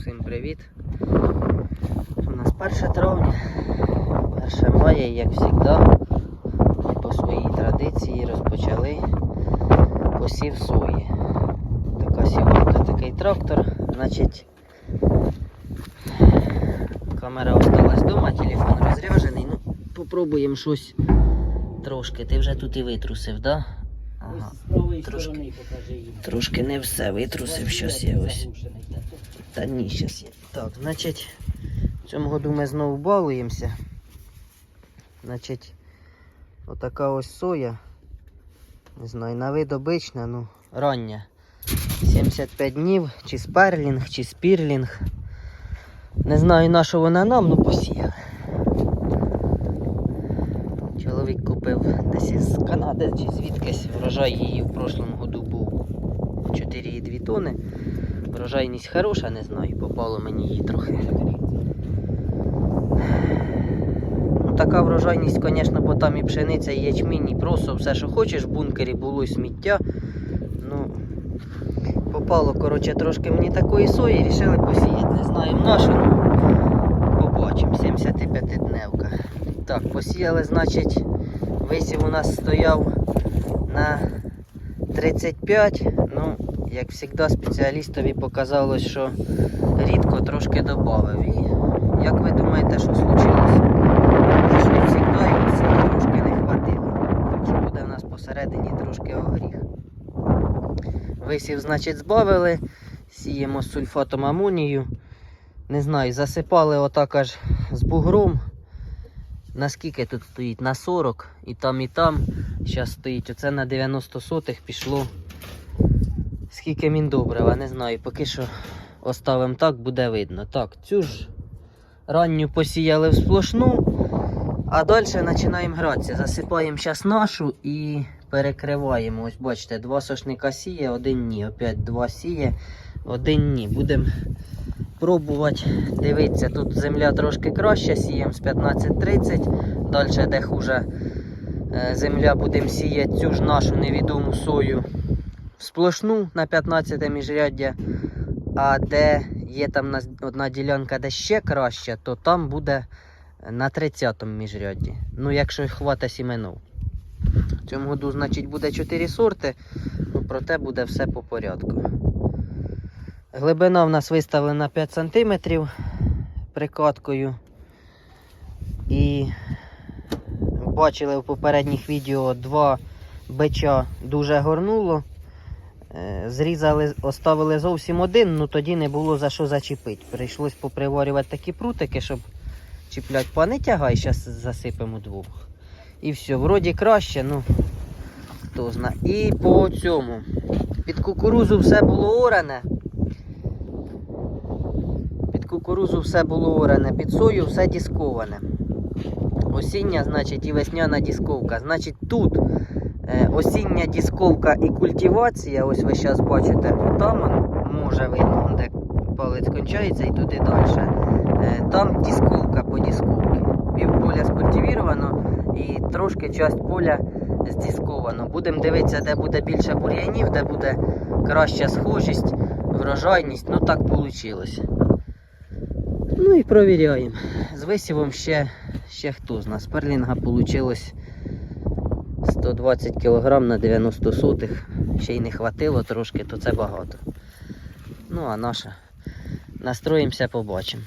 Усім привіт. У нас 1 травня, 1 мая, як завжди, по своїй традиції розпочали посів сої. Така сівалка, такий трактор. Значить, камера осталась вдома, телефон розряджений. Ну, попробуємо щось трошки. Ти вже тут і витрусив, так? Да? Ага. Трошки. Трошки не все витрусив, щось є ось. Та ні, щас є. Так, значить, в цьому году ми знову балуємося. Значить, отака ось соя. Не знаю, на вид обична, ну, рання. 75 днів, чи сперлінг, чи спірлінг. Не знаю на що вона нам, ну посіяли. Чоловік купив десь із Канади чи звідкись врожай її в прошлому году був 4,2 тони. Врожайність хороша, не знаю, попало мені її трохи. Ну, така врожайність, звісно, бо там і пшениця, і ячмінь, і просо, все, що хочеш, в бункері було і сміття. Ну, попало, коротше, трошки мені такої сої, рішили посіяти. Не знаю нашу, ну, побачимо, 75-дневка. Так, посіяли, значить, висів у нас стояв на 35, ну, як завжди, спеціалістові показалось, що рідко трошки додав. І як ви думаєте, що случилося? Що як завжди йому сили трошки не хватило. Так що буде в нас посередині трошки огріх. Висів, значить, збавили, сіємо з сульфатом амонію. Не знаю, засипали отак аж з бугром. Наскільки тут стоїть? На 40 і там, і там. Зараз стоїть. Оце на 90 сотих пішло. Скільки міндобрива, не знаю. Поки що оставимо так, буде видно. Так, цю ж ранню посіяли в сплошну, а далі починаємо гратися. Засипаємо зараз нашу і перекриваємо. Ось бачите, два сошника сіє, один ні. Опять два сіє, один ні. Будемо пробувати дивитися. Тут земля трошки краща, сіємо з 15-30, далі де хуже е, земля будемо сіяти цю ж нашу невідому сою сплошну на 15 міжряддя, а де є там одна ділянка, де ще краще, то там буде на 30 міжрядді. Ну, якщо хватить сіменов. В цьому году, значить, буде 4 сорти, ну, проте буде все по порядку. Глибина в нас виставлена 5 см прикаткою. І бачили в попередніх відео два бича дуже горнуло. Е, Зрізали, оставили зовсім один, ну тоді не було за що зачепити. Прийшлось поприварювати такі прутики, щоб чіпляти. Пане тягай, зараз засипемо двох. І все, вроді краще, ну хто зна. І по цьому. Під кукурузу все було оране. Під кукурузу все було оране, під сою все дісковане. Осіння, значить, і весняна дісковка. Значить, тут осіння дісковка і культивація, ось ви зараз бачите, там може видно, де палець кончається і туди далі. Е, там дісковка по дісковці. Пів поля скультивіровано і трошки часть поля здісковано. Будемо дивитися, де буде більше бур'янів, де буде краща схожість, врожайність. Ну так вийшло. Ну і провіряємо. З висівом ще, ще хто з нас. Перлінга вийшло 120 кг на 90 сотих. Ще й не хватило трошки, то це багато. Ну а наша. Настроїмося, побачимо.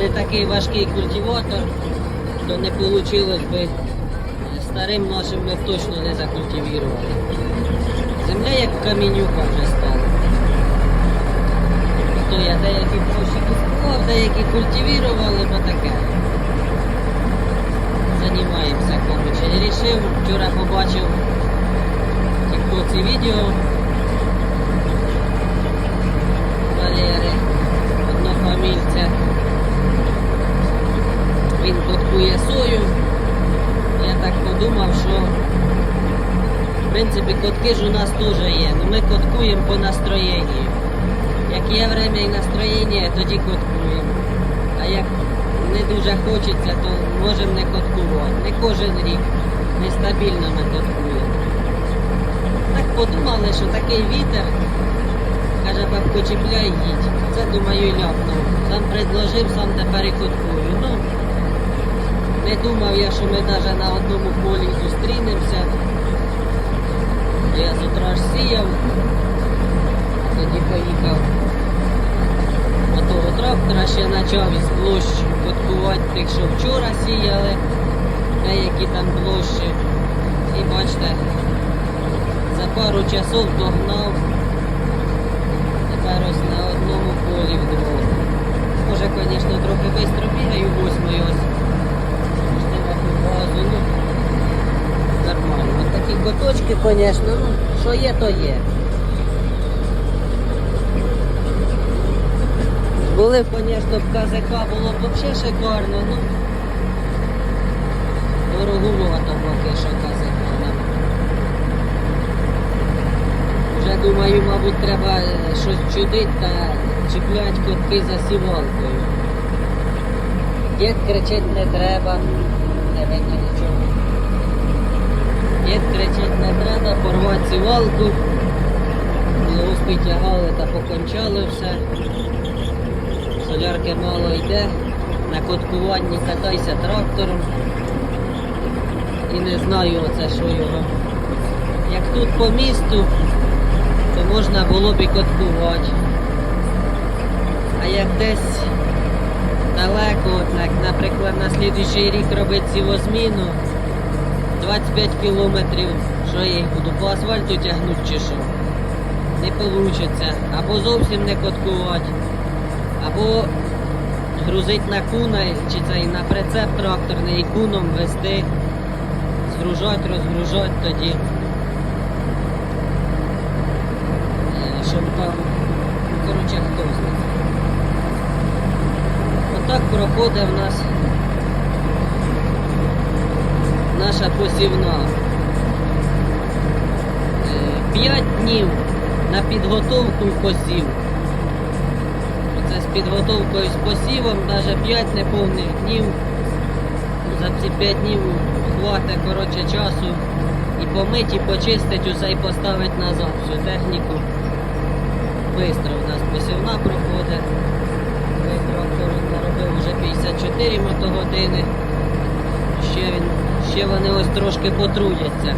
Не такий важкий культиватор, то не вийшло би старим нашим ми б точно не закультивірували. Земля як камінюка вже стала. То я деякі площі купував, деякі культивірували, бо таке. Займаємося, коротше. І рішив, вчора побачив тіктоці відео Валери, однофамільця. Він коткує сою. Я так подумав, що в принципі котки ж у нас теж є. Ну ми коткуємо по настроєнню. Як є время і настроєння, тоді коткуємо. А як не дуже хочеться, то можемо не коткувати. Не кожен рік. Нестабільно ми коткуємо. Так подумали, що такий вітер, каже, бабко, чіпляй їдь. Це думаю і ляпнув. Сам предложив, сам тепер і коткую. Ну, не думав я, що ми навіть на одному полі зустрінемося. Я з утра ж сіяв, тоді поїхав. Отого трактора ще почав із площ коткувати тих, що вчора сіяли, деякі там площі. І бачите, за пару часов догнав. Тепер ось на одному полі вдвох. Може, звісно, трохи швидко бігаю восьмою ось. Можливо, по газу, ну, нормально. Коточки, звісно, ну, що є, то є. Були б, звісно, б КЗК було б взагалі шикарно, ну. Дороговато поки що КЗК. Вже думаю, мабуть, треба е, щось чудити та чіплять котки за сівалкою. Дід кричить не треба, не видно нічого. Дід кричить не треба, порвати сівалку. Ловки тягали та покончали все. Солярки мало йде, на коткуванні катайся трактором. І не знаю оце що його. Як тут по місту, то можна було б і коткувати. А як десь далеко, от, як, наприклад, на слідуючий рік робити сівозміну, 25 кілометрів, що я їх буду по асфальту тягнути чи що? Не вийде. Або зовсім не коткувати, або грузить на куна чи цей на прицеп тракторний і куном вести, згружати, розгружати тоді. Е, Щоб там, коротше, хто знає. Отак проходить в нас наша посівна. Е, П'ять днів на підготовку посів. Оце з підготовкою з посівом, навіть 5 неповних днів. За ці 5 днів хватить коротше часу і помить, і почистить усе і поставить назад всю техніку. Бистро у нас посівна проходить. Трактор наробив вже 54 мотогодини. Ще, він, ще вони ось трошки потрудяться.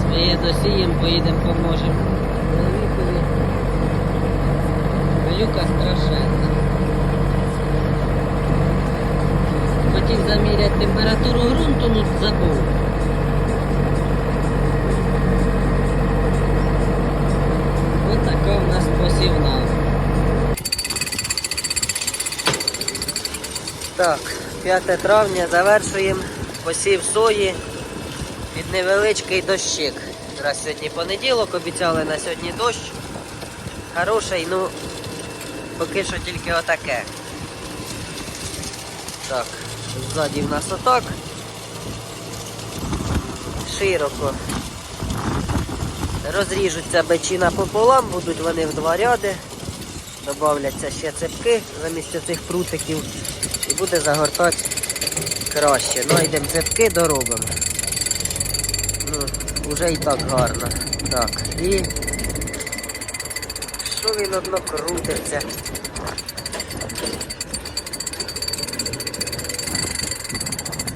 Своє досієм, поїдемо, поможемо. Люка страшенна. Хотів заміряти температуру ґрунту, ну забув. Ось така в нас посівна. Так, 5 травня завершуємо посів сої під невеличкий дощик. Раз сьогодні понеділок, обіцяли на сьогодні дощ. Хороший, ну поки що тільки отаке. Так, ззаді в нас отак. Широко. Розріжуться бечина пополам, будуть вони в два ряди. Добавляться ще цепки замість цих прутиків і буде загортати краще. Найдемо цепки, доробимо. Ну, вже і так гарно. Так, і що він одно крутиться?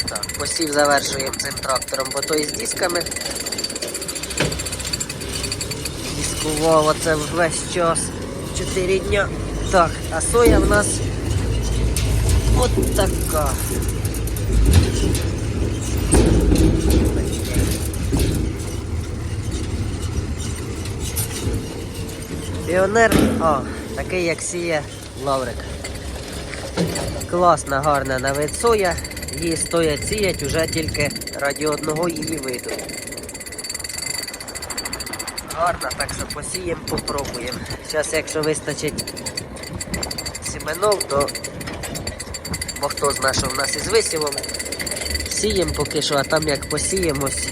Так, посів завершуємо цим трактором, бо той з дисками. Бувало це весь час. Чотири дня. Так, а соя в нас от така. Піонер, а, такий як сіє лаврик. Класна, гарна на вид соя. Її стоять сіять уже тільки раді одного її виду. Гарна, так що посіємо, попробуємо. Зараз, якщо вистачить сіменов, то бо хто знає, що в нас із висівом. Сіємо поки що, а там як посіємось,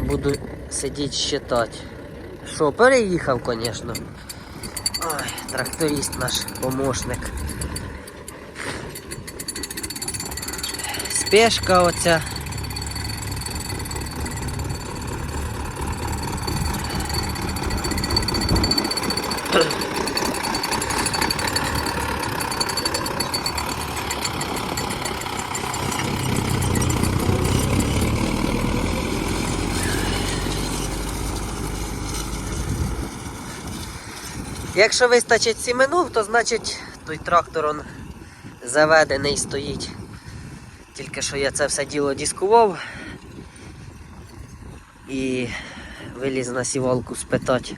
буду сидіти считати. Що, переїхав, звісно. Ой, тракторист наш помощник. Спешка оця. Якщо вистачить сіменов, то значить той трактор он заведений стоїть. Тільки що я це все діло дискував і виліз на сівалку спитати,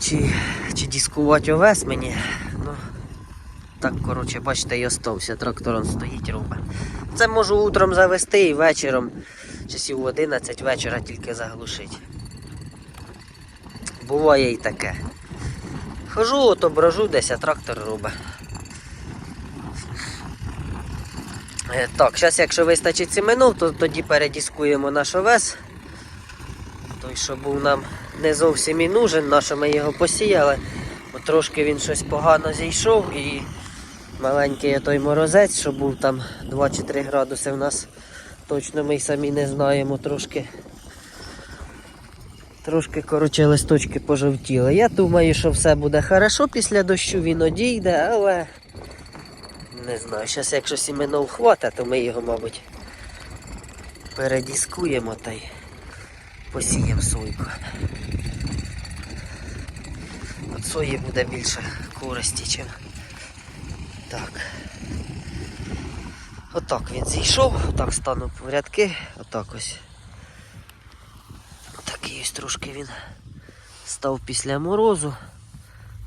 чи, чи дискувати овес мені. Ну, так, коротше, бачите, і остався. Трактор он стоїть робить. Це можу утром завести і вечором, часів 11 вечора тільки заглушити. Буває і таке. Хожу, ото брожу десь, а трактор робить. Е, Так, зараз якщо вистачить сіменов, то тоді передіскуємо наш овес. Той, що був нам не зовсім і нужен, на що ми його посіяли. Бо трошки він щось погано зійшов і маленький той морозець, що був там 2 чи 3 градуси в нас. Точно ми й самі не знаємо трошки. Трошки, коротше, листочки пожовтіли. Я думаю, що все буде хорошо після дощу, він одійде, але не знаю, зараз якщо сіменов хватить, то ми його, мабуть, передіскуємо та й посіємо сойку. От сої буде більше користі, чим так. Отак він зійшов, отак стану в рядки, отак ось. Трошки він став після морозу.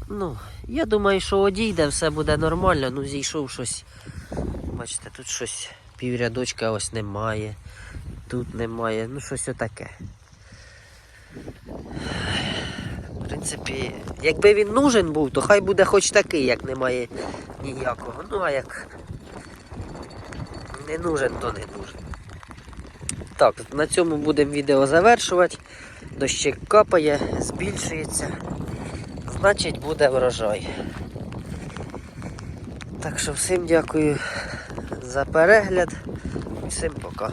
Ну, я думаю, що одійде, все буде нормально. Ну, зійшов щось. Бачите, тут щось піврядочка ось немає. Тут немає. Ну, щось отаке. В принципі, якби він нужен був, то хай буде хоч такий, як немає ніякого. Ну, а як не нужен, то не нужен. Так, на цьому будемо відео завершувати. Дощик капає, збільшується. Значить буде врожай. Так що всім дякую за перегляд. Всім пока.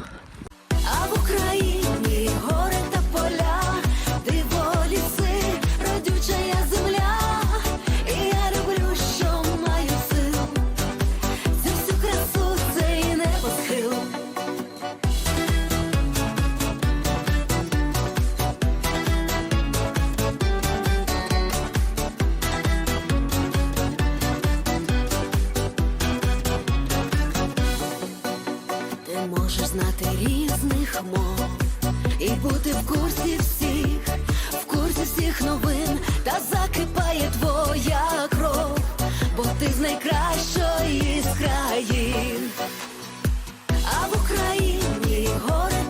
Можеш знати різних мов і бути в курсі всіх, в курсі всіх новин, та закипає твоя кров, бо ти з найкращої з країн, а в Україні гори.